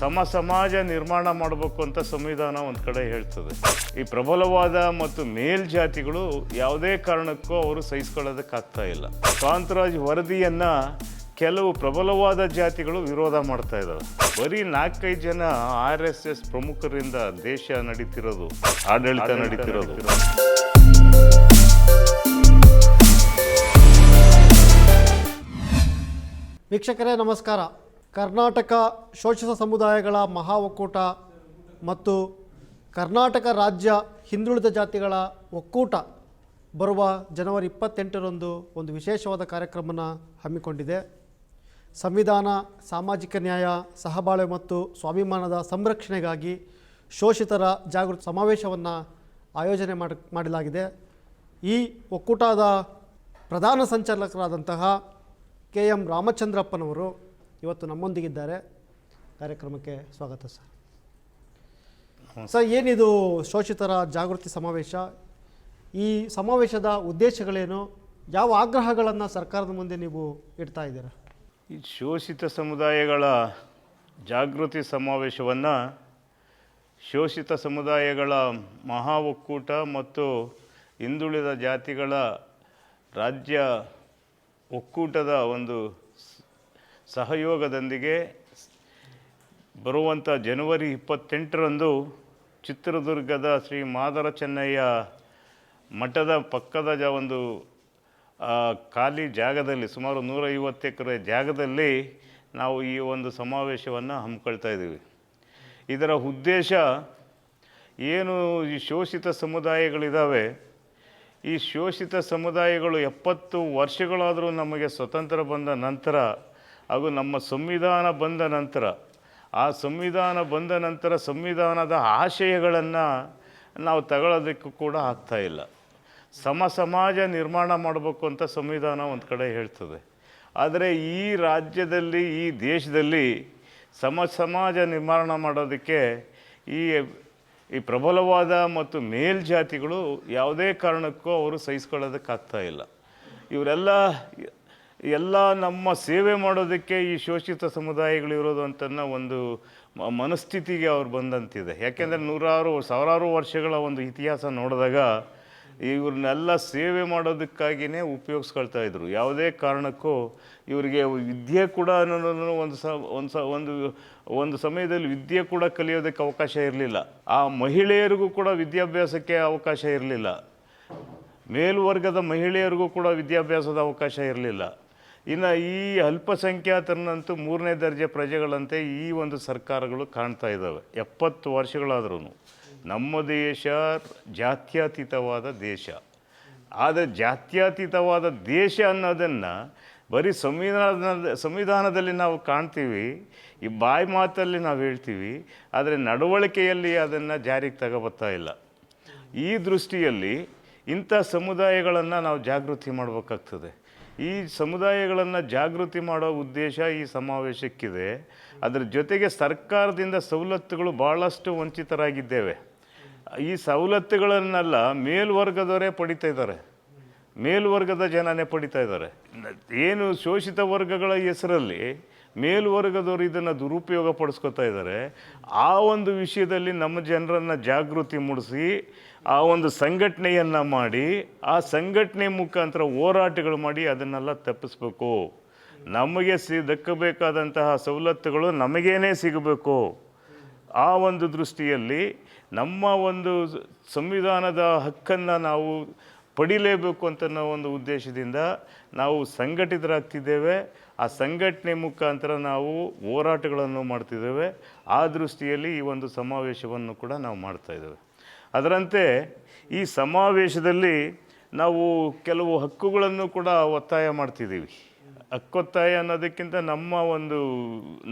ಸಮ ಸಮಾಜ ನಿರ್ಮಾಣ ಮಾಡಬೇಕು ಅಂತ ಸಂವಿಧಾನ ಒಂದು ಕಡೆ ಹೇಳ್ತದೆ. ಈ ಪ್ರಬಲವಾದ ಮತ್ತು ಮೇಲ್ಜಾತಿಗಳು ಯಾವುದೇ ಕಾರಣಕ್ಕೂ ಅವರು ಸಹಿಸ್ಕೊಳ್ಳೋದಕ್ಕಾಗ್ತಾ ಇಲ್ಲ. ಕಾಂತರಾಜ್ ವರದಿಯನ್ನು ಕೆಲವು ಪ್ರಬಲವಾದ ಜಾತಿಗಳು ವಿರೋಧ ಮಾಡ್ತಾ ಇದ್ದಾವೆ ಬರೀ ನಾಲ್ಕೈದು ಜನ ಆರ್ ಎಸ್ ಎಸ್ ಪ್ರಮುಖರಿಂದ ದೇಶ ನಡೀತಿರೋದು ಆಡಳಿತ ನಡೀತಿರೋದು. ವೀಕ್ಷಕರೇ ನಮಸ್ಕಾರ. ಕರ್ನಾಟಕ ಶೋಷಿತ ಸಮುದಾಯಗಳ ಮಹಾ ಒಕ್ಕೂಟ ಮತ್ತು ಕರ್ನಾಟಕ ರಾಜ್ಯ ಹಿಂದುಳಿದ ಜಾತಿಗಳ ಒಕ್ಕೂಟ ಬರುವ ಜನವರಿ ಇಪ್ಪತ್ತೆಂಟರಂದು ಒಂದು ವಿಶೇಷವಾದ ಕಾರ್ಯಕ್ರಮನ ಹಮ್ಮಿಕೊಂಡಿದೆ. ಸಂವಿಧಾನ, ಸಾಮಾಜಿಕ ನ್ಯಾಯ, ಸಹಬಾಳ್ವೆ ಮತ್ತು ಸ್ವಾಭಿಮಾನದ ಸಂರಕ್ಷಣೆಗಾಗಿ ಶೋಷಿತರ ಜಾಗೃತಿ ಸಮಾವೇಶವನ್ನು ಆಯೋಜನೆ ಮಾಡಿ, ಮಾಡಲಾಗಿದೆ. ಈ ಒಕ್ಕೂಟದ ಪ್ರಧಾನ ಸಂಚಾಲಕರಾದಂತಹ ಕೆ ಎಂ ರಾಮಚಂದ್ರಪ್ಪನವರು ಇವತ್ತು ನಮ್ಮೊಂದಿಗಿದ್ದಾರೆ. ಕಾರ್ಯಕ್ರಮಕ್ಕೆ ಸ್ವಾಗತ ಸರ್. ಸರ್ ಏನಿದು ಶೋಷಿತರ ಜಾಗೃತಿ ಸಮಾವೇಶ? ಈ ಸಮಾವೇಶದ ಉದ್ದೇಶಗಳೇನು? ಯಾವ ಆಗ್ರಹಗಳನ್ನು ಸರ್ಕಾರದ ಮುಂದೆ ನೀವು ಇಡ್ತಾ ಇದ್ದೀರಾ? ಈ ಶೋಷಿತ ಸಮುದಾಯಗಳ ಜಾಗೃತಿ ಸಮಾವೇಶವನ್ನು ಶೋಷಿತ ಸಮುದಾಯಗಳ ಮಹಾ ಒಕ್ಕೂಟ ಮತ್ತು ಹಿಂದುಳಿದ ಜಾತಿಗಳ ರಾಜ್ಯ ಒಕ್ಕೂಟದ ಒಂದು ಸಹಯೋಗದೊಂದಿಗೆ ಬರುವಂಥ ಜನವರಿ ಇಪ್ಪತ್ತೆಂಟರಂದು ಚಿತ್ರದುರ್ಗದ ಶ್ರೀ ಮಾದರ ಚೆನ್ನಯ್ಯ ಮಠದ ಪಕ್ಕದ ಜ ಒಂದು ಖಾಲಿ ಜಾಗದಲ್ಲಿ ಸುಮಾರು ನೂರೈವತ್ತು ಎಕರೆ ಜಾಗದಲ್ಲಿ ನಾವು ಈ ಒಂದು ಸಮಾವೇಶವನ್ನು ಹಮ್ಮಿಕೊಳ್ತಾ ಇದ್ದೀವಿ. ಇದರ ಉದ್ದೇಶ ಏನು ಈ ಶೋಷಿತ ಸಮುದಾಯಗಳಿದ್ದಾವೆ ಈ ಶೋಷಿತ ಸಮುದಾಯಗಳು ಎಪ್ಪತ್ತು ವರ್ಷಗಳಾದರೂ ನಮಗೆ ಸ್ವತಂತ್ರ ಬಂದ ನಂತರ ಹಾಗೂ ನಮ್ಮ ಸಂವಿಧಾನ ಬಂದ ನಂತರ, ಆ ಸಂವಿಧಾನ ಬಂದ ನಂತರ ಸಂವಿಧಾನದ ಆಶಯಗಳನ್ನು ನಾವು ತಗೊಳ್ಳೋದಕ್ಕೂ ಕೂಡ ಆಗ್ತಾ ಇಲ್ಲ. ಸಮ ಸಮಾಜ ನಿರ್ಮಾಣ ಮಾಡಬೇಕು ಅಂತ ಸಂವಿಧಾನ ಒಂದು ಕಡೆ ಹೇಳ್ತದೆ. ಆದರೆ ಈ ರಾಜ್ಯದಲ್ಲಿ, ಈ ದೇಶದಲ್ಲಿ ಸಮ ಸಮಾಜ ನಿರ್ಮಾಣ ಮಾಡೋದಕ್ಕೆ ಈ ಈ ಪ್ರಬಲವಾದ ಮತ್ತು ಮೇಲ್ಜಾತಿಗಳು ಯಾವುದೇ ಕಾರಣಕ್ಕೂ ಅವರು ಸಹಿಸ್ಕೊಳ್ಳೋದಕ್ಕಾಗ್ತಾ ಇಲ್ಲ. ಇವರೆಲ್ಲ ಎಲ್ಲ ನಮ್ಮ ಸೇವೆ ಮಾಡೋದಕ್ಕೆ ಈ ಶೋಷಿತ ಸಮುದಾಯಗಳು ಇರೋದು ಅಂತನ್ನ ಒಂದು ಮನಸ್ಥಿತಿಗೆ ಅವ್ರು ಬಂದಂತಿದೆ. ಯಾಕೆಂದರೆ ನೂರಾರು, ಸಾವಿರಾರು ವರ್ಷಗಳ ಒಂದು ಇತಿಹಾಸ ನೋಡಿದಾಗ ಇವ್ರನ್ನೆಲ್ಲ ಸೇವೆ ಮಾಡೋದಕ್ಕಾಗಿಯೇ ಉಪಯೋಗಿಸ್ಕೊಳ್ತಾ ಇದ್ರು. ಯಾವುದೇ ಕಾರಣಕ್ಕೂ ಇವರಿಗೆ ವಿದ್ಯೆ ಕೂಡ ಒಂದು ಸ ಒಂದು ಸ, ಒಂದು ಒಂದು ಸಮಯದಲ್ಲಿ ವಿದ್ಯೆ ಕೂಡ ಕಲಿಯೋದಕ್ಕೆ ಅವಕಾಶ ಇರಲಿಲ್ಲ. ಆ ಮಹಿಳೆಯರಿಗೂ ಕೂಡ ವಿದ್ಯಾಭ್ಯಾಸಕ್ಕೆ ಅವಕಾಶ ಇರಲಿಲ್ಲ. ಮೇಲ್ವರ್ಗದ ಮಹಿಳೆಯರಿಗೂ ಕೂಡ ವಿದ್ಯಾಭ್ಯಾಸದ ಅವಕಾಶ ಇರಲಿಲ್ಲ. ಇನ್ನು ಈ ಅಲ್ಪಸಂಖ್ಯಾತರನ್ನಂತೂ ಮೂರನೇ ದರ್ಜೆ ಪ್ರಜೆಗಳಂತೆ ಈ ಒಂದು ಸರ್ಕಾರಗಳು ಕಾಣ್ತಾ ಇದ್ದಾವೆ. ಎಪ್ಪತ್ತು ವರ್ಷಗಳಾದ್ರೂ ನಮ್ಮ ದೇಶ ಜಾತ್ಯತೀತವಾದ ದೇಶ. ಆದರೆ ಜಾತ್ಯತೀತವಾದ ದೇಶ ಅನ್ನೋದನ್ನು ಬರೀ ಸಂವಿಧಾನ ಸಂವಿಧಾನದಲ್ಲಿ ನಾವು ಕಾಣ್ತೀವಿ. ಈ ಬಾಯಿ ಮಾತಲ್ಲಿ ನಾವು ಹೇಳ್ತೀವಿ. ಆದರೆ ನಡವಳಿಕೆಯಲ್ಲಿ ಅದನ್ನು ಜಾರಿಗೆ ತಗೋಬತ್ತಾ ಇಲ್ಲ. ಈ ದೃಷ್ಟಿಯಲ್ಲಿ ಇಂಥ ಸಮುದಾಯಗಳನ್ನು ನಾವು ಜಾಗೃತಿ ಮಾಡಬೇಕಾಗ್ತದೆ. ಈ ಸಮುದಾಯಗಳನ್ನು ಜಾಗೃತಿ ಮಾಡೋ ಉದ್ದೇಶ ಈ ಸಮಾವೇಶಕ್ಕಿದೆ. ಅದರ ಜೊತೆಗೆ ಸರ್ಕಾರದಿಂದ ಸವಲತ್ತುಗಳು ಭಾಳಷ್ಟು ವಂಚಿತರಾಗಿದ್ದೇವೆ. ಈ ಸವಲತ್ತುಗಳನ್ನೆಲ್ಲ ಮೇಲ್ವರ್ಗದವರೇ ಪಡಿತಾ ಇದ್ದಾರೆ. ಮೇಲ್ವರ್ಗದ ಜನನೇ ಪಡಿತಾ ಇದ್ದಾರೆ. ಏನು ಶೋಷಿತ ವರ್ಗಗಳ ಹೆಸರಲ್ಲಿ ಮೇಲ್ವರ್ಗದವರು ಇದನ್ನು ದುರುಪಯೋಗ ಪಡಿಸ್ಕೊತಾ ಇದ್ದಾರೆ. ಆ ಒಂದು ವಿಷಯದಲ್ಲಿ ನಮ್ಮ ಜನರನ್ನು ಜಾಗೃತಿ ಮೂಡಿಸಿ ಆ ಒಂದು ಸಂಘಟನೆಯನ್ನು ಮಾಡಿ, ಆ ಸಂಘಟನೆ ಮುಖಾಂತರ ಹೋರಾಟಗಳು ಮಾಡಿ ಅದನ್ನೆಲ್ಲ ತಪ್ಪಿಸ್ಬೇಕು. ನಮಗೆ ಸಿ ದಕ್ಕಬೇಕಾದಂತಹ ಸವಲತ್ತುಗಳು ನಮಗೇನೇ ಸಿಗಬೇಕು. ಆ ಒಂದು ದೃಷ್ಟಿಯಲ್ಲಿ ನಮ್ಮ ಒಂದು ಸಂವಿಧಾನದ ಹಕ್ಕನ್ನು ನಾವು ಪಡಿಲೇಬೇಕು ಅಂತ ಒಂದು ಉದ್ದೇಶದಿಂದ ನಾವು ಸಂಘಟಿತರಾಗ್ತಿದ್ದೇವೆ. ಆ ಸಂಘಟನೆ ಮುಖಾಂತರ ನಾವು ಹೋರಾಟಗಳನ್ನು ಮಾಡ್ತಿದ್ದೇವೆ. ಆ ದೃಷ್ಟಿಯಲ್ಲಿ ಈ ಒಂದು ಸಮಾವೇಶವನ್ನು ಕೂಡ ನಾವು ಮಾಡ್ತಾ ಇದ್ದೇವೆ. ಅದರಂತೆ ಈ ಸಮಾವೇಶದಲ್ಲಿ ನಾವು ಕೆಲವು ಹಕ್ಕುಗಳನ್ನು ಕೂಡ ಒತ್ತಾಯ ಮಾಡ್ತಿದ್ದೀವಿ. ಹಕ್ಕೊತ್ತಾಯ ಅನ್ನೋದಕ್ಕಿಂತ ನಮ್ಮ ಒಂದು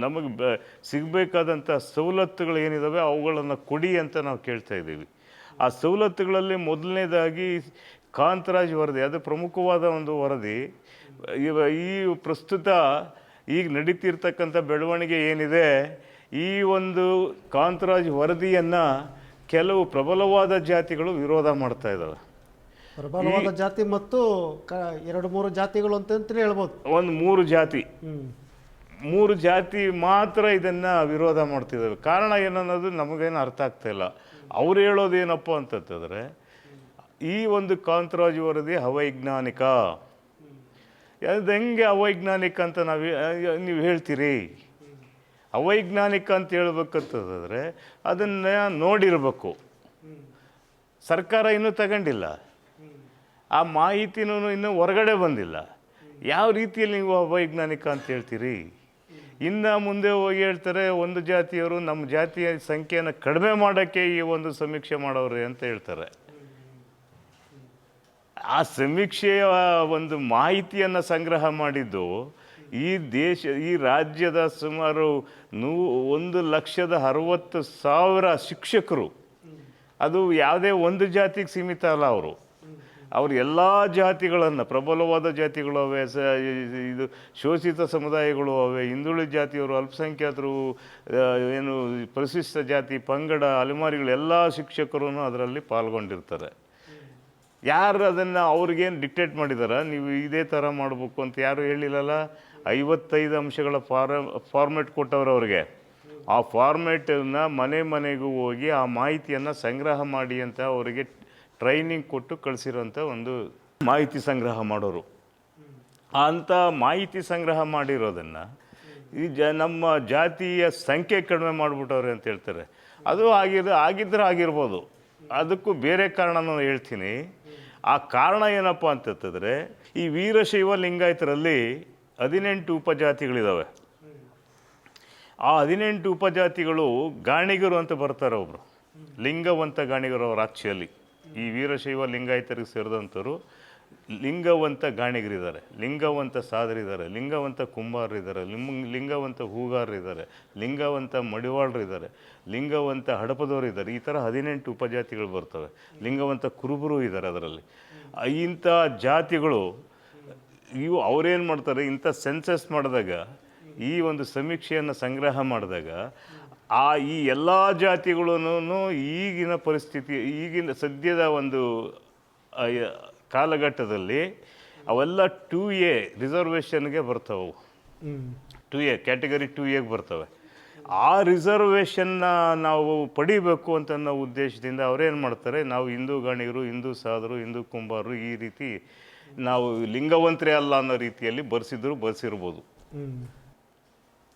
ನಮಗೆ ಬ ಸಿಗಬೇಕಾದಂಥ ಸವಲತ್ತುಗಳು ಏನಿದ್ದಾವೆ ಅವುಗಳನ್ನು ಕೊಡಿ ಅಂತ ನಾವು ಕೇಳ್ತಾ ಇದ್ದೀವಿ. ಆ ಸವಲತ್ತುಗಳಲ್ಲಿ ಮೊದಲನೇದಾಗಿ ಕಾಂತರಾಜ್ ವರದಿ, ಅದು ಪ್ರಮುಖವಾದ ಒಂದು ವರದಿ. ಇವ ಈ ಪ್ರಸ್ತುತ ಈಗ ನಡೀತಿರ್ತಕ್ಕಂಥ ಬೆಳವಣಿಗೆ ಏನಿದೆ, ಈ ಒಂದು ಕಾಂತರಾಜ್ ವರದಿಯನ್ನು ಕೆಲವು ಪ್ರಬಲವಾದ ಜಾತಿಗಳು ವಿರೋಧ ಮಾಡ್ತಾ ಇದ್ದಾವೆ. ಪ್ರಬಲವಾದ ಜಾತಿ ಮತ್ತು ಕ ಎರಡು ಮೂರು ಜಾತಿಗಳು ಅಂತ ಅಂತಲೇ ಹೇಳ್ಬೋದು. ಒಂದು ಮೂರು ಜಾತಿ. ಮೂರು ಜಾತಿ ಮಾತ್ರ ಇದನ್ನು ವಿರೋಧ ಮಾಡ್ತಿದ್ದಾರೆ. ಕಾರಣ ಏನನ್ನೋದು ನಮಗೇನು ಅರ್ಥ ಆಗ್ತಾ ಇಲ್ಲ. ಅವ್ರು ಹೇಳೋದೇನಪ್ಪ ಅಂತಂತಂದರೆ ಈ ಒಂದು ಕಾಂತರಾಜು ವರದಿ ಅವೈಜ್ಞಾನಿಕ. ಅದು ಹೆಂಗೆ ಅವೈಜ್ಞಾನಿಕ ಅಂತ ನಾವು ನೀವು ಹೇಳ್ತೀರಿ? ಅವೈಜ್ಞಾನಿಕ ಅಂತ ಹೇಳ್ಬೇಕಂತಂದರೆ ಅದನ್ನು ನೋಡಿರಬೇಕು. ಸರ್ಕಾರ ಇನ್ನೂ ತಗೊಂಡಿಲ್ಲ. ಆ ಮಾಹಿತಿನೂ ಇನ್ನೂ ಹೊರಗಡೆ ಬಂದಿಲ್ಲ. ಯಾವ ರೀತಿಯಲ್ಲಿ ನೀವು ಅವೈಜ್ಞಾನಿಕ ಅಂತ ಹೇಳ್ತೀರಿ? ಇನ್ನು ಮುಂದೆ ಹೋಗಿ ಹೇಳ್ತಾರೆ ಒಂದು ಜಾತಿಯವರು ನಮ್ಮ ಜಾತಿಯ ಸಂಖ್ಯೆಯನ್ನು ಕಡಿಮೆ ಮಾಡೋಕ್ಕೆ ಈ ಒಂದು ಸಮೀಕ್ಷೆ ಮಾಡೋರು ಅಂತ ಹೇಳ್ತಾರೆ. ಆ ಸಮೀಕ್ಷೆಯ ಒಂದು ಮಾಹಿತಿಯನ್ನು ಸಂಗ್ರಹ ಮಾಡಿದ್ದು ಈ ದೇಶ, ಈ ರಾಜ್ಯದ ಸುಮಾರು ನೂ, ಒಂದು ಲಕ್ಷದ ಅರವತ್ತು ಸಾವಿರ ಶಿಕ್ಷಕರು. ಅದು ಯಾವುದೇ ಒಂದು ಜಾತಿಗೆ ಸೀಮಿತ ಅಲ್ಲ ಅವರು. ಅವರು ಎಲ್ಲ ಜಾತಿಗಳನ್ನು, ಪ್ರಬಲವಾದ ಜಾತಿಗಳು ಅವೆ, ಸ ಇದು ಶೋಷಿತ ಸಮುದಾಯಗಳು ಅವೆ, ಹಿಂದುಳಿದ ಜಾತಿಯವರು, ಅಲ್ಪಸಂಖ್ಯಾತರು ಏನು ಪರಿಶಿಷ್ಟ ಜಾತಿ, ಪಂಗಡ, ಅಲೆಮಾರಿಗಳು, ಎಲ್ಲ ಶಿಕ್ಷಕರು ಅದರಲ್ಲಿ ಪಾಲ್ಗೊಂಡಿರ್ತಾರೆ. ಯಾರು ಅದನ್ನು ಅವ್ರಿಗೇನು ಡಿಕ್ಟೇಟ್ ಮಾಡಿದಾರ? ನೀವು ಇದೇ ಥರ ಮಾಡಬೇಕು ಅಂತ ಯಾರು ಹೇಳಿಲ್ಲಲ್ಲ? ಐವತ್ತೈದು ಅಂಶಗಳ ಫಾರ ಫಾರ್ಮೆಟ್ ಕೊಟ್ಟವ್ರು ಅವ್ರಿಗೆ. ಆ ಫಾರ್ಮೆಟನ್ನು ಮನೆ ಮನೆಗೂ ಹೋಗಿ ಆ ಮಾಹಿತಿಯನ್ನು ಸಂಗ್ರಹ ಮಾಡಿ ಅಂತ ಅವರಿಗೆ ಟ್ರೈನಿಂಗ್ ಕೊಟ್ಟು ಕಳಿಸಿರೋಂಥ ಒಂದು ಮಾಹಿತಿ ಸಂಗ್ರಹ ಮಾಡೋರು. ಅಂಥ ಮಾಹಿತಿ ಸಂಗ್ರಹ ಮಾಡಿರೋದನ್ನು ಈ ಜ, ನಮ್ಮ ಜಾತಿಯ ಸಂಖ್ಯೆ ಕಡಿಮೆ ಮಾಡಿಬಿಟ್ಟವ್ರೆ ಅಂತ ಹೇಳ್ತಾರೆ. ಅದು ಆಗಿರ ಆಗಿದ್ದರೆ ಆಗಿರ್ಬೋದು. ಅದಕ್ಕೂ ಬೇರೆ ಕಾರಣನೂ ಹೇಳ್ತೀನಿ. ಆ ಕಾರಣ ಏನಪ್ಪ ಅಂತಂದರೆ ಈ ವೀರಶೈವ ಲಿಂಗಾಯತರಲ್ಲಿ ಹದಿನೆಂಟು ಉಪಜಾತಿಗಳಿದ್ದಾವೆ ಆ ಹದಿನೆಂಟು ಉಪಜಾತಿಗಳು ಗಾಣಿಗರು ಅಂತ ಬರ್ತಾರೆ ಒಬ್ಬರು ಲಿಂಗವಂತ ಗಾಣಿಗರು ಅವರ ಆಕ್ಚುಲಿ ಈ ವೀರಶೈವ ಲಿಂಗಾಯತರಿಗೆ ಸೇರಿದಂಥವ್ರು ಲಿಂಗವಂತ ಗಾಣಿಗರಿದ್ದಾರೆ. ಲಿಂಗವಂತ ಸಾದರಿದ್ದಾರೆ. ಲಿಂಗವಂತ ಕುಂಬಾರರಿದ್ದಾರೆ. ಲಿಂಗ ಲಿಂಗವಂತ ಹೂಗಾರರಿದ್ದಾರೆ. ಲಿಂಗವಂತ ಮಡಿವಾಳರಿದ್ದಾರೆ. ಲಿಂಗವಂತ ಹಡಪದವರಿದ್ದಾರೆ. ಈ ಥರ ಹದಿನೆಂಟು ಉಪಜಾತಿಗಳು ಬರ್ತವೆ. ಲಿಂಗವಂತ ಕುರುಬರು ಇದ್ದಾರೆ ಅದರಲ್ಲಿ. ಇಂಥ ಜಾತಿಗಳು ಇವು ಅವ್ರೇನು ಮಾಡ್ತಾರೆ ಇಂಥ ಸೆನ್ಸಸ್ ಮಾಡಿದಾಗ ಈ ಒಂದು ಸಮೀಕ್ಷೆಯನ್ನು ಸಂಗ್ರಹ ಮಾಡಿದಾಗ ಆ ಈ ಎಲ್ಲ ಜಾತಿಗಳೂ ಈಗಿನ ಪರಿಸ್ಥಿತಿ ಈಗಿನ ಸದ್ಯದ ಒಂದು ಕಾಲಘಟ್ಟದಲ್ಲಿ ಅವೆಲ್ಲ ಟೂ ಎ ರಿಸರ್ವೇಷನ್ಗೆ ಬರ್ತವೆ. ಟು ಎ ಕ್ಯಾಟಗರಿ ಟು ಎಗೆ ಬರ್ತವೆ. ಆ ರಿಸರ್ವೇಷನ್ನ ನಾವು ಪಡಿಬೇಕು ಅಂತ ಅನ್ನೋ ಉದ್ದೇಶದಿಂದ ಅವ್ರೇನು ಮಾಡ್ತಾರೆ ನಾವು ಹಿಂದೂ ಗಣಿಗರು ಹಿಂದೂ ಸಾದರು ಹಿಂದೂ ಕುಂಬಾರರು ಈ ರೀತಿ ನಾವು ಲಿಂಗವಂತರೇ ಅಲ್ಲ ಅನ್ನೋ ರೀತಿಯಲ್ಲಿ ಬರ್ಸಿದ್ರು ಬರೆಸಿರ್ಬೋದು.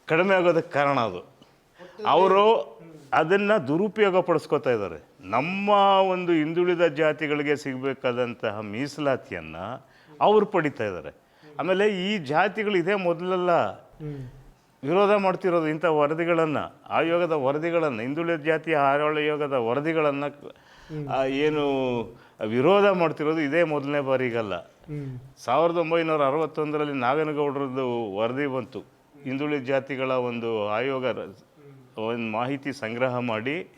ಕಡಿಮೆ ಆಗೋದಕ್ಕೆ ಕಾರಣ ಅದು. ಅವರು ಅದನ್ನು ದುರುಪಯೋಗ ಪಡಿಸ್ಕೋತಾ ಇದ್ದಾರೆ. ನಮ್ಮ ಒಂದು ಹಿಂದುಳಿದ ಜಾತಿಗಳಿಗೆ ಸಿಗಬೇಕಾದಂತಹ ಮೀಸಲಾತಿಯನ್ನು ಅವರು ಪಡಿತಾ ಇದ್ದಾರೆ. ಆಮೇಲೆ ಈ ಜಾತಿಗಳು ಇದೇ ಮೊದಲೆಲ್ಲ ವಿರೋಧ ಮಾಡ್ತಿರೋದು ಇಂಥ ವರದಿಗಳನ್ನು ಆಯೋಗದ ವರದಿಗಳನ್ನು ಹಿಂದುಳಿದ ಜಾತಿಯ ಆಯೋಗದ ವರದಿಗಳನ್ನು ಏನು ವಿರೋಧ ಮಾಡ್ತಿರೋದು ಇದೇ ಮೊದಲನೇ ಬಾರಿಗಲ್ಲ. ಸಾವಿರದ ಒಂಬೈನೂರ ಅರವತ್ತೊಂದರಲ್ಲಿ ನಾಗನಗೌಡರದ್ದು ವರದಿ ಬಂತು. ಹಿಂದುಳಿದ ಜಾತಿಗಳ ಒಂದು ಆಯೋಗ ಒಂದು ಮಾಹಿತಿ ಸಂಗ್ರಹ ಮಾಡಿ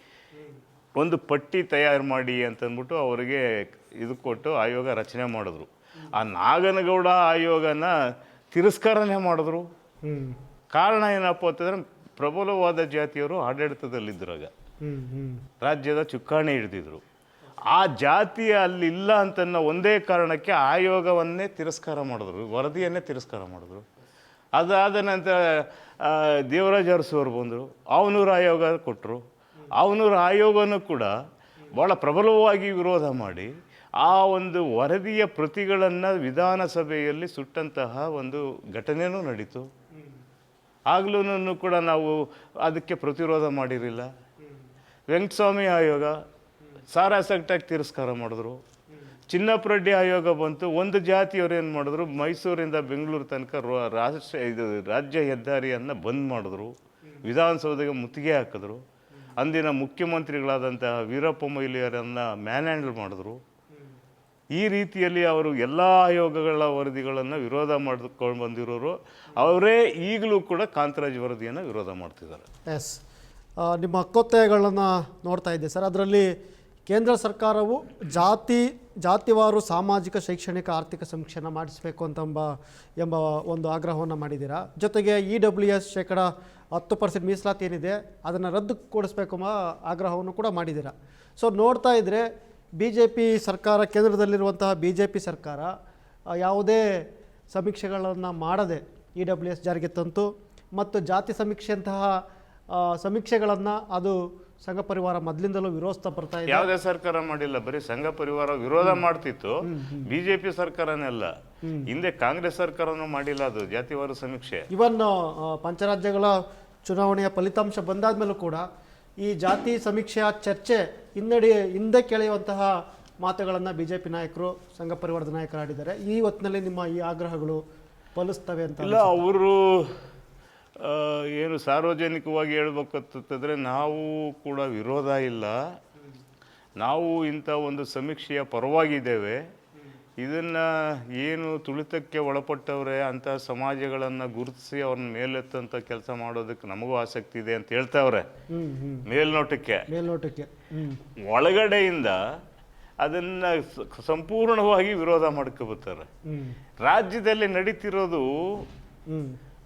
ಒಂದು ಪಟ್ಟಿ ತಯಾರು ಮಾಡಿ ಅಂತಂದ್ಬಿಟ್ಟು ಅವರಿಗೆ ಇದು ಕೊಟ್ಟು ಆಯೋಗ ರಚನೆ ಮಾಡಿದ್ರು. ಆ ನಾಗನಗೌಡ ಆಯೋಗನ ತಿರಸ್ಕಾರನೇ ಮಾಡಿದ್ರು. ಕಾರಣ ಏನಪ್ಪ ಅಂತಂದ್ರೆ ಪ್ರಬಲವಾದ ಜಾತಿಯವರು ಆಡಳಿತದಲ್ಲಿದ್ದರು ಹ್ಞೂ ರಾಜ್ಯದ ಚುಕ್ಕಾಣಿ ಹಿಡಿದಿದ್ರು. ಆ ಜಾತಿ ಅಲ್ಲಿ ಇಲ್ಲ ಅಂತನ್ನೋ ಒಂದೇ ಕಾರಣಕ್ಕೆ ಆಯೋಗವನ್ನೇ ತಿರಸ್ಕಾರ ಮಾಡಿದ್ರು ವರದಿಯನ್ನೇ ತಿರಸ್ಕಾರ ಮಾಡಿದ್ರು. ಅದಾದ ನಂತರ ದೇವರಾಜ ಅರಸು ಅವರು ಬಂದರು ಅವನೂರು ಆಯೋಗ ಕೊಟ್ಟರು ಅವನೂರು ಆಯೋಗನೂ ಕೂಡ ಭಾಳ ಪ್ರಬಲವಾಗಿ ವಿರೋಧ ಮಾಡಿ ಆ ಒಂದು ವರದಿಯ ಪ್ರತಿಗಳನ್ನು ವಿಧಾನಸಭೆಯಲ್ಲಿ ಸುಟ್ಟಂತಹ ಒಂದು ಘಟನೆಯೂ ನಡೀತು. ಆಗಲೂ ಕೂಡ ನಾವು ಅದಕ್ಕೆ ಪ್ರತಿರೋಧ ಮಾಡಿರಲಿಲ್ಲ. ವೆಂಕಟಸ್ವಾಮಿ ಆಯೋಗ ಸಾರಾಸಕ್ಟಾಗಿ ತಿರಸ್ಕಾರ ಮಾಡಿದ್ರು. ಚಿನ್ನಪ್ಪರೆಡ್ಡಿ ಆಯೋಗ ಬಂತು, ಒಂದು ಜಾತಿಯವರು ಏನು ಮಾಡಿದ್ರು, ಮೈಸೂರಿಂದ ಬೆಂಗಳೂರು ತನಕ ರಾಷ್ಟ್ರ, ಇದು ರಾಜ್ಯ ಹೆದ್ದಾರಿಯನ್ನು ಬಂದ್ ಮಾಡಿದ್ರು. ವಿಧಾನಸೌಧಗೆ ಮುತ್ತಿಗೆ ಹಾಕಿದ್ರು. ಅಂದಿನ ಮುಖ್ಯಮಂತ್ರಿಗಳಾದಂತಹ ವೀರಪ್ಪ ಮೊಯ್ಲಿಯರನ್ನು ಮ್ಯಾನ್ ಹ್ಯಾಂಡಲ್ ಮಾಡಿದ್ರು. ಈ ರೀತಿಯಲ್ಲಿ ಅವರು ಎಲ್ಲ ಆಯೋಗಗಳ ವರದಿಗಳನ್ನು ವಿರೋಧ ಮಾಡ್ಕೊಂಡು ಬಂದಿರೋರು. ಅವರೇ ಈಗಲೂ ಕೂಡ ಕಾಂತರಾಜ್ ವರದಿಯನ್ನು ವಿರೋಧ ಮಾಡ್ತಿದ್ದಾರೆ. ಎಸ್ ನಿಮ್ಮ ಕೊತ್ತೆಗಳನ್ನು ನೋಡ್ತಾ ಇದ್ದೆ ಸರ್. ಅದರಲ್ಲಿ ಕೇಂದ್ರ ಸರ್ಕಾರವು ಜಾತಿ, ಜಾತಿವಾರು ಸಾಮಾಜಿಕ ಶೈಕ್ಷಣಿಕ ಆರ್ಥಿಕ ಸಮೀಕ್ಷೆನ ಮಾಡಿಸಬೇಕು ಅಂತಂಬ, ಎಂಬ ಒಂದು ಆಗ್ರಹವನ್ನು ಮಾಡಿದ್ದೀರಾ? ಜೊತೆಗೆ ಇ ಡಬ್ಲ್ಯೂ ಎಸ್ ಶೇಕಡ ಹತ್ತು ಪರ್ಸೆಂಟ್ ಮೀಸಲಾತಿ ಏನಿದೆ, ಅದನ್ನು ರದ್ದುಗೊಳಿಸಬೇಕು ಎಂಬ ಆಗ್ರಹವನ್ನು ಕೂಡ ಮಾಡಿದ್ದೀರಾ? ಸೊ ನೋಡ್ತಾ ಇದ್ದರೆ ಬಿ ಜೆ ಪಿ ಸರ್ಕಾರ, ಕೇಂದ್ರದಲ್ಲಿರುವಂತಹ ಬಿ ಜೆ ಪಿ ಸರ್ಕಾರ ಯಾವುದೇ ಸಮೀಕ್ಷೆಗಳನ್ನು ಮಾಡದೆ ಇ ಡಬ್ಲ್ಯೂ ಎಸ್ ಜಾರಿಗೆ ತಂತು, ಮತ್ತು ಜಾತಿ ಸಮೀಕ್ಷೆಯಂತಹ ಸಮೀಕ್ಷೆಗಳನ್ನು ಅದು ಸಂಘ ಪರಿವಾರ ಮೊದಲಿಂದಲೂ ವಿರೋಧ ಬರ್ತಾ ಇದೆ. ಯಾವುದೇ ಸರ್ಕಾರ ಮಾಡಿಲ್ಲ ಬರೀ ಸಂಘ ಪರಿವಾರ ವಿರೋಧ ಮಾಡ್ತಿತ್ತು. ಬಿಜೆಪಿ ಸರ್ಕಾರನೆಲ್ಲ ಹಿಂದೆ ಕಾಂಗ್ರೆಸ್ ಸರ್ಕಾರನೂ ಮಾಡಿಲ್ಲ ಅದು ಜಾತಿವಾರು ಸಮೀಕ್ಷೆ. ಇವನ್ ಪಂಚರಾಜ್ಯಗಳ ಚುನಾವಣೆಯ ಫಲಿತಾಂಶ ಬಂದಾದ ಮೇಲೂ ಕೂಡ ಈ ಜಾತಿ ಸಮೀಕ್ಷೆಯ ಚರ್ಚೆ ಹಿನ್ನಡೆ ಹಿಂದೆ ಕೆಳೆಯುವಂತಹ ಮಾತುಗಳನ್ನು ಬಿಜೆಪಿ ನಾಯಕರು ಸಂಘ ಪರಿವಾರದ ನಾಯಕರು ಆಡಿದ್ದಾರೆ ಈ ಹೊತ್ತಿನಲ್ಲಿ ನಿಮ್ಮ ಈ ಆಗ್ರಹಗಳು ಫಲಿಸ್ತವೆ ಅಂತ ಇಲ್ಲ ಅವರು ಏನು ಸಾರ್ವಜನಿಕವಾಗಿ ಹೇಳ್ಬೇಕಂತಂದರೆ ನಾವು ಕೂಡ ವಿರೋಧ ಇಲ್ಲ. ನಾವು ಇಂಥ ಒಂದು ಸಮೀಕ್ಷೆಯ ಪರವಾಗಿದ್ದೇವೆ. ಇದನ್ನು ಏನು ತುಳಿತಕ್ಕೆ ಒಳಪಟ್ಟವ್ರೆ ಅಂಥ ಸಮಾಜಗಳನ್ನು ಗುರುತಿಸಿ ಅವ್ರನ್ನ ಮೇಲೆತ್ತಂಥ ಕೆಲಸ ಮಾಡೋದಕ್ಕೆ ನಮಗೂ ಆಸಕ್ತಿ ಇದೆ ಅಂತ ಹೇಳ್ತಾವ್ರೆ. ಮೇಲ್ನೋಟಕ್ಕೆ. ಮೇಲ್ನೋಟಕ್ಕೆ ಒಳಗಡೆಯಿಂದ ಅದನ್ನು ಸಂಪೂರ್ಣವಾಗಿ ವಿರೋಧ ಮಾಡ್ಕೊಬತ್ತಾರೆ ರಾಜ್ಯದಲ್ಲಿ ನಡೀತಿರೋದು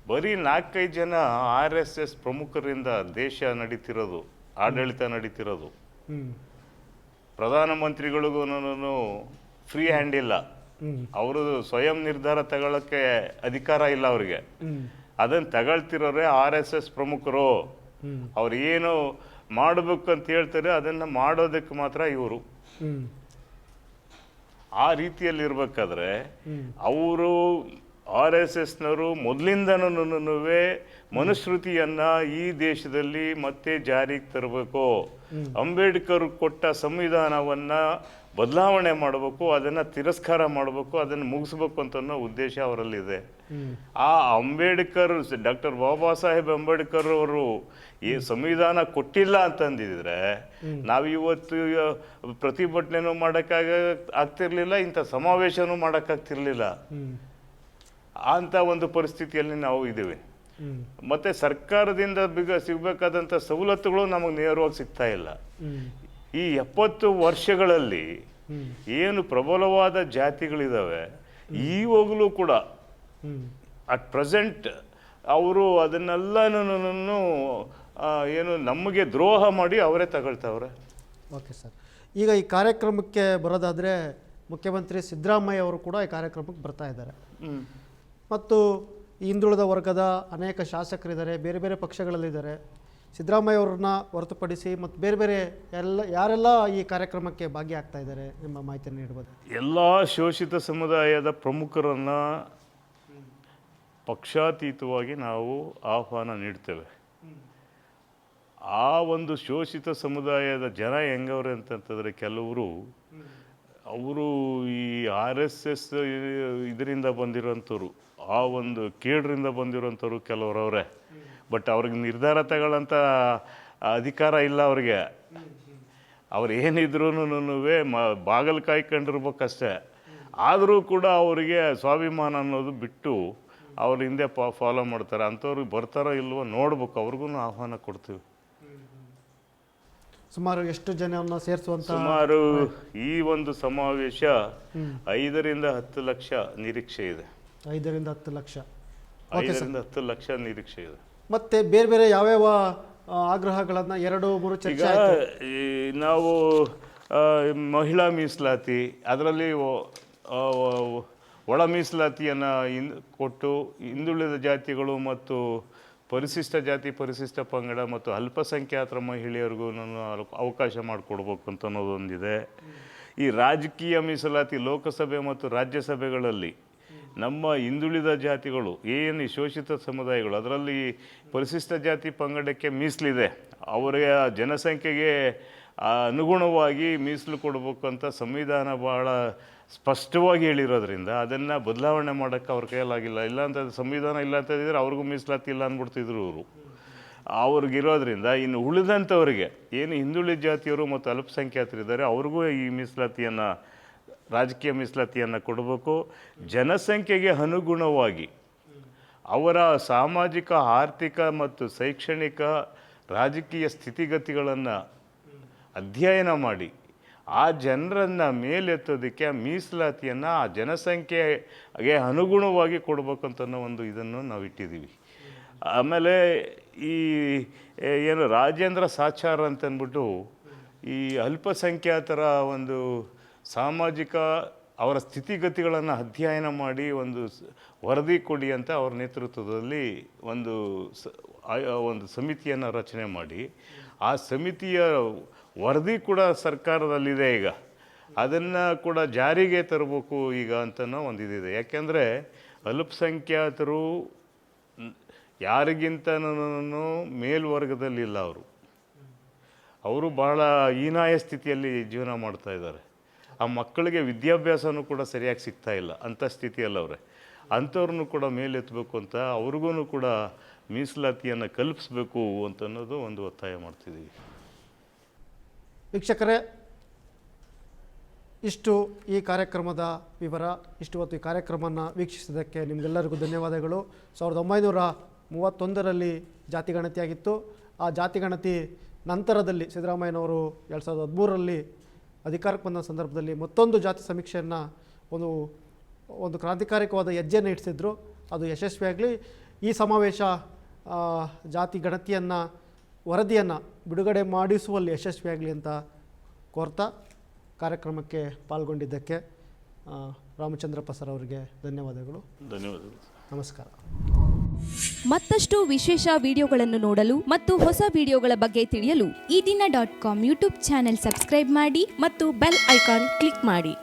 ಬರೀ ನಾಲ್ಕೈದು ಜನ ಆರ್ ಎಸ್ ಎಸ್ ಪ್ರಮುಖರಿಂದ ದೇಶ ನಡೀತಿರೋದು ಆಡಳಿತ ನಡೀತಿರೋದು. ಪ್ರಧಾನಮಂತ್ರಿಗಳಿಗೂ ಫ್ರೀ ಹ್ಯಾಂಡ್ ಇಲ್ಲ. ಅವರು ಸ್ವಯಂ ನಿರ್ಧಾರ ತಗೊಳ್ಳೋಕ್ಕೆ ಅಧಿಕಾರ ಇಲ್ಲ ಅವರಿಗೆ. ಅದನ್ನು ತಗೊಳ್ತಿರೋರೆ ಆರ್ ಎಸ್ ಎಸ್ ಪ್ರಮುಖರು. ಅವ್ರು ಏನು ಮಾಡಬೇಕು ಅಂತ ಹೇಳ್ತಾರೆ ಅದನ್ನು ಮಾಡೋದಕ್ಕೆ ಮಾತ್ರ ಇವರು. ಆ ರೀತಿಯಲ್ಲಿ ಇರಬೇಕಾದ್ರೆ ಅವರು ಆರ್ ಎಸ್ ಎಸ್ನವರು ಮೊದಲಿಂದನೂ ಮನುಸ್ಮೃತಿಯನ್ನ ಈ ದೇಶದಲ್ಲಿ ಮತ್ತೆ ಜಾರಿಗೆ ತರಬೇಕು. ಅಂಬೇಡ್ಕರ್ ಕೊಟ್ಟ ಸಂವಿಧಾನವನ್ನ ಬದಲಾವಣೆ ಮಾಡಬೇಕು ಅದನ್ನ ತಿರಸ್ಕಾರ ಮಾಡಬೇಕು ಅದನ್ನು ಮುಗಿಸ್ಬೇಕು ಅಂತ ಅನ್ನೋ ಉದ್ದೇಶ ಅವರಲ್ಲಿದೆ. ಆ ಅಂಬೇಡ್ಕರ್ ಡಾಕ್ಟರ್ ಬಾಬಾ ಸಾಹೇಬ್ ಅಂಬೇಡ್ಕರ್ ಅವರು ಈ ಸಂವಿಧಾನ ಕೊಟ್ಟಿಲ್ಲ ಅಂತಂದಿದ್ರೆ ನಾವು ಇವತ್ತು ಪ್ರತಿಭಟನೆನೂ ಮಾಡೋಕ್ಕಾಗ ಆಗ್ತಿರ್ಲಿಲ್ಲ ಇಂಥ ಸಮಾವೇಶನೂ ಮಾಡೋಕ್ಕಾಗ್ತಿರ್ಲಿಲ್ಲ. ಅಂತ ಒಂದು ಪರಿಸ್ಥಿತಿಯಲ್ಲಿ ನಾವು ಇದ್ದೀವಿ. ಮತ್ತೆ ಸರ್ಕಾರದಿಂದ ಬಿಗ ಸಿಗಬೇಕಾದಂಥ ಸವಲತ್ತುಗಳು ನಮಗೆ ನೇರವಾಗಿ ಸಿಗ್ತಾ ಇಲ್ಲ. ಈ ಎಪ್ಪತ್ತು ವರ್ಷಗಳಲ್ಲಿ ಏನು ಪ್ರಬಲವಾದ ಜಾತಿಗಳಿದ್ದಾವೆ ಈವಾಗಲೂ ಕೂಡ ಅಟ್ ಪ್ರೆಸೆಂಟ್ ಅವರು ಅದನ್ನೆಲ್ಲನೂ ಏನು ನಮಗೆ ದ್ರೋಹ ಮಾಡಿ ಅವರೇ ತಗೊಳ್ತಾವ್ರೆ. Okay sir. ಈಗ ಈ ಕಾರ್ಯಕ್ರಮಕ್ಕೆ ಬರೋದಾದರೆ ಮುಖ್ಯಮಂತ್ರಿ ಸಿದ್ದರಾಮಯ್ಯ ಅವರು ಕೂಡ ಈ ಕಾರ್ಯಕ್ರಮಕ್ಕೆ ಬರ್ತಾ ಇದ್ದಾರೆ. ಮತ್ತು ಹಿಂದುಳಿದ ವರ್ಗದ ಅನೇಕ ಶಾಸಕರಿದ್ದಾರೆ ಬೇರೆ ಬೇರೆ ಪಕ್ಷಗಳಲ್ಲಿದ್ದಾರೆ. ಸಿದ್ದರಾಮಯ್ಯ ಅವ್ರನ್ನ ಹೊರತುಪಡಿಸಿ ಮತ್ತು ಬೇರೆ ಬೇರೆ ಎಲ್ಲ ಯಾರೆಲ್ಲ ಈ ಕಾರ್ಯಕ್ರಮಕ್ಕೆ ಭಾಗಿಯಾಗ್ತಾ ಇದ್ದಾರೆ ಎಂಬ ಮಾಹಿತಿಯನ್ನು ನೀಡಬಹುದು ಎಲ್ಲ ಶೋಷಿತ ಸಮುದಾಯದ ಪ್ರಮುಖರನ್ನು ಪಕ್ಷಾತೀತವಾಗಿ ನಾವು ಆಹ್ವಾನ ನೀಡ್ತೇವೆ. ಆ ಒಂದು ಶೋಷಿತ ಸಮುದಾಯದ ಜನ ಹೆಂಗವ್ರೆ ಅಂತಂತಂದರೆ ಕೆಲವರು ಅವರು ಈ ಆರ್ ಎಸ್ ಎಸ್ ಇದರಿಂದ ಬಂದಿರೋಂಥವ್ರು, ಆ ಒಂದು ಕೇಡ್ರಿಂದ ಬಂದಿರೋಂಥವ್ರು ಕೆಲವರವರೇ. ಬಟ್ ಅವ್ರಿಗೆ ನಿರ್ಧಾರ ತಗೊಳ್ಳೋಂಥ ಅಧಿಕಾರ ಇಲ್ಲ ಅವ್ರಿಗೆ. ಅವ್ರು ಏನಿದ್ರು ಮ, ಬಾಗಲು ಕಾಯ್ಕೊಂಡಿರ್ಬೇಕಷ್ಟೇ. ಆದರೂ ಕೂಡ ಅವರಿಗೆ ಸ್ವಾಭಿಮಾನ ಅನ್ನೋದು ಬಿಟ್ಟು ಅವ್ರ ಹಿಂದೆ ಪಾ ಫಾಲೋ ಮಾಡ್ತಾರೆ. ಅಂಥವ್ರಿಗೆ ಬರ್ತಾರೋ ಇಲ್ವೋ ನೋಡ್ಬೇಕು. ಅವ್ರಿಗೂ ಆಹ್ವಾನ ಕೊಡ್ತೀವಿ. ಸುಮಾರು ಎಷ್ಟು ಜನವನ್ನು ಸೇರಿಸುವಂತ ಸುಮಾರು ಈ ಒಂದು ಸಮಾವೇಶ ಐದರಿಂದ ಹತ್ತು ಲಕ್ಷ ನಿರೀಕ್ಷೆ ಇದೆ. ಐದರಿಂದ ಹತ್ತು ಲಕ್ಷ. ಐದರಿಂದ ಹತ್ತು ಲಕ್ಷ ನಿರೀಕ್ಷೆ ಇದೆ. ಮತ್ತೆ ಬೇರೆ ಬೇರೆ ಯಾವ್ಯಾವ ಯಾವ ಆಗ್ರಹಗಳನ್ನು ಎರಡು ಮೂರು ಈಗ ಚರ್ಚೆ ಆಯ್ತು ನಾವು ಆ, ಮಹಿಳಾ ಮೀಸಲಾತಿ ಅದರಲ್ಲಿ ಒಳ ಮೀಸಲಾತಿಯನ್ನು ಇನ್ ಕೊಟ್ಟು ಹಿಂದುಳಿದ ಜಾತಿಗಳು ಮತ್ತು ಪರಿಶಿಷ್ಟ ಜಾತಿ, ಪರಿಶಿಷ್ಟ ಪಂಗಡ ಮತ್ತು ಅಲ್ಪಸಂಖ್ಯಾತರ ಮಹಿಳೆಯರಿಗೂ ನಾನು ಅವಕಾಶ ಮಾಡಿಕೊಡ್ಬೇಕು ಅಂತ ಅನ್ನೋದೊಂದಿದೆ. ಈ ರಾಜಕೀಯ ಮೀಸಲಾತಿ ಲೋಕಸಭೆ ಮತ್ತು ರಾಜ್ಯಸಭೆಗಳಲ್ಲಿ ನಮ್ಮ ಹಿಂದುಳಿದ ಜಾತಿಗಳು, ಏನು ಶೋಷಿತ ಸಮುದಾಯಗಳು, ಅದರಲ್ಲಿ ಪರಿಶಿಷ್ಟ ಜಾತಿ ಪಂಗಡಕ್ಕೆ ಮೀಸಲಿದೆ. ಅವರ ಜನಸಂಖ್ಯೆಗೆ ಅನುಗುಣವಾಗಿ ಮೀಸಲು ಕೊಡಬೇಕು ಅಂತ ಸಂವಿಧಾನ ಭಾಳ ಸ್ಪಷ್ಟವಾಗಿ ಹೇಳಿರೋದ್ರಿಂದ ಅದನ್ನು ಬದಲಾವಣೆ ಮಾಡೋಕ್ಕೆ ಅವ್ರ ಕೈಯಲ್ಲಾಗಿಲ್ಲ. ಇಲ್ಲ ಅಂತ ಸಂವಿಧಾನ ಇಲ್ಲ ಅಂತ ಇದ್ದರೆ ಅವ್ರಿಗೂ ಮೀಸಲಾತಿ ಇಲ್ಲ ಅಂದ್ಬಿಡ್ತಿದ್ರು ಅವರು ಅವ್ರಿಗಿರೋದ್ರಿಂದ ಇನ್ನು ಉಳಿದಂಥವ್ರಿಗೆ, ಏನು ಹಿಂದುಳಿದ ಜಾತಿಯವರು ಮತ್ತು ಅಲ್ಪಸಂಖ್ಯಾತರಿದ್ದಾರೆ, ಅವ್ರಿಗೂ ಈ ಮೀಸಲಾತಿಯನ್ನು, ರಾಜಕೀಯ ಮೀಸಲಾತಿಯನ್ನು ಕೊಡಬೇಕು. ಜನಸಂಖ್ಯೆಗೆ ಅನುಗುಣವಾಗಿ ಅವರ ಸಾಮಾಜಿಕ, ಆರ್ಥಿಕ ಮತ್ತು ಶೈಕ್ಷಣಿಕ ರಾಜಕೀಯ ಸ್ಥಿತಿಗತಿಗಳನ್ನು ಅಧ್ಯಯನ ಮಾಡಿ ಆ ಜನರನ್ನು ಮೇಲೆತ್ತೋದಕ್ಕೆ, ಆ ಮೀಸಲಾತಿಯನ್ನು ಆ ಜನಸಂಖ್ಯೆಗೆ ಅನುಗುಣವಾಗಿ ಕೊಡ್ಬೇಕಂತ ಅನ್ನೋ ಒಂದು ಇದನ್ನು ನಾವು ಇಟ್ಟಿದ್ದೀವಿ ಆಮೇಲೆ ಈ ಏನು ರಾಜೇಂದ್ರ ಸಾಚಾರ ಅಂತಂದ್ಬಿಟ್ಟು ಈ ಅಲ್ಪಸಂಖ್ಯಾತರ ಒಂದು ಸಾಮಾಜಿಕ ಅವರ ಸ್ಥಿತಿಗತಿಗಳನ್ನು ಅಧ್ಯಯನ ಮಾಡಿ ಒಂದು ವರದಿ ಕೊಡಿ ಅಂತ ಅವ್ರ ನೇತೃತ್ವದಲ್ಲಿ ಒಂದು ಒಂದು ಸಮಿತಿಯನ್ನು ರಚನೆ ಮಾಡಿ. ಆ ಸಮಿತಿಯ ವರದಿ ಕೂಡ ಸರ್ಕಾರದಲ್ಲಿದೆ ಈಗ. ಅದನ್ನು ಕೂಡ ಜಾರಿಗೆ ತರಬೇಕು ಈಗ ಅಂತನೋ ಒಂದು ಇದಿದೆ. ಯಾಕೆಂದರೆ ಅಲ್ಪಸಂಖ್ಯಾತರು ಯಾರಿಗಿಂತನೂ ಮೇಲ್ವರ್ಗದಲ್ಲಿಲ್ಲ ಅವರು. ಅವರು ಬಹಳ ಹೀನಾಯ ಸ್ಥಿತಿಯಲ್ಲಿ ಜೀವನ ಮಾಡ್ತಾ ಇದ್ದಾರೆ. ಆ ಮಕ್ಕಳಿಗೆ ವಿದ್ಯಾಭ್ಯಾಸನೂ ಕೂಡ ಸರಿಯಾಗಿ ಸಿಗ್ತಾ ಇಲ್ಲ. ಅಂಥ ಸ್ಥಿತಿಯಲ್ಲ ಅವರೇ. ಅಂಥವ್ರನ್ನೂ ಕೂಡ ಮೇಲೆತ್ತಬೇಕು ಅಂತ ಅವ್ರಿಗೂ ಕೂಡ ಮೀಸಲಾತಿಯನ್ನು ಕಲ್ಪಿಸ್ಬೇಕು ಅಂತ ಅನ್ನೋದು ಒಂದು ಒತ್ತಾಯ ಮಾಡ್ತಿದ್ದೀವಿ ವೀಕ್ಷಕರೇ, ಇಷ್ಟು ಈ ಕಾರ್ಯಕ್ರಮದ ವಿವರ, ಇಷ್ಟು ಹೊತ್ತು ಈ ಕಾರ್ಯಕ್ರಮವನ್ನು ವೀಕ್ಷಿಸಿದ್ದಕ್ಕೆ ನಿಮಗೆಲ್ಲರಿಗೂ ಧನ್ಯವಾದಗಳು. ಸಾವಿರದ ಒಂಬೈನೂರ ಮೂವತ್ತೊಂದರಲ್ಲಿ ಜಾತಿಗಣತಿಯಾಗಿತ್ತು ಆ ಜಾತಿಗಣತಿ ನಂತರದಲ್ಲಿ ಸಿದ್ದರಾಮಯ್ಯನವರು ಎರಡು ಸಾವಿರದ ಹದಿಮೂರರಲ್ಲಿ ಅಧಿಕಾರಕ್ಕೆ ಬಂದ ಸಂದರ್ಭದಲ್ಲಿ ಮತ್ತೊಂದು ಜಾತಿ ಸಮೀಕ್ಷೆಯನ್ನು ಒಂದು ಒಂದು ಕ್ರಾಂತಿಕಾರಿಕವಾದ ಹೆಜ್ಜೆಯನ್ನು ಇಡಿಸಿದ್ರು ಅದು ಯಶಸ್ವಿಯಾಗಲಿ. ಈ ಸಮಾವೇಶ ಜಾತಿ ಗಣತಿಯನ್ನು, ವರದಿಯನ್ನು ಬಿಡುಗಡೆ ಮಾಡಿಸುವಲ್ಲಿ ಯಶಸ್ವಿಯಾಗಲಿ ಅಂತ ಕೋರ್ತಾ ಕಾರ್ಯಕ್ರಮಕ್ಕೆ ಪಾಲ್ಗೊಂಡಿದ್ದಕ್ಕೆ ರಾಮಚಂದ್ರಪ್ಪ ಸರ್ ಅವರಿಗೆ ಧನ್ಯವಾದಗಳು. ಧನ್ಯವಾದಗಳು ನಮಸ್ಕಾರ. ಮತ್ತಷ್ಟು ವಿಶೇಷ ವಿಡಿಯೋಗಳನ್ನು ನೋಡಲು ಮತ್ತು ಹೊಸ ವಿಡಿಯೋಗಳ ಬಗ್ಗೆ ತಿಳಿಯಲು ಈ ದಿನ dot com YouTube channel subscribe ಮಾಡಿ ಮತ್ತು ಬೆಲ್ ಐಕಾನ್ ಕ್ಲಿಕ್ ಮಾಡಿ.